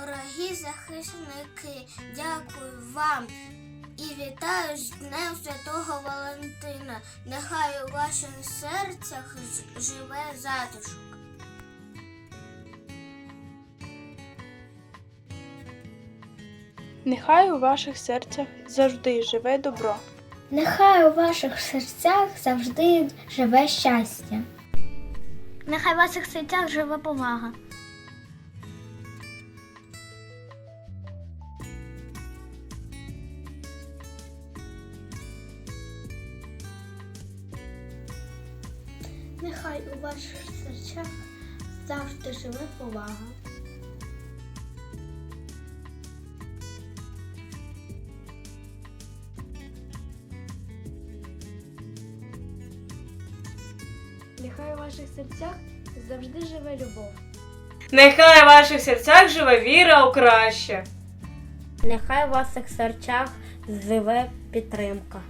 Дорогі захисники, дякую вам і вітаю з Днем Святого Валентина. Нехай у ваших серцях живе затишок. Нехай у ваших серцях завжди живе добро. Нехай у ваших серцях завжди живе щастя. Нехай у ваших серцях живе повага. Нехай у ваших серцях завжди живе повага. Нехай у ваших серцях завжди живе любов. Нехай в ваших серцях живе віра у краще. Нехай у ваших серцях живе підтримка.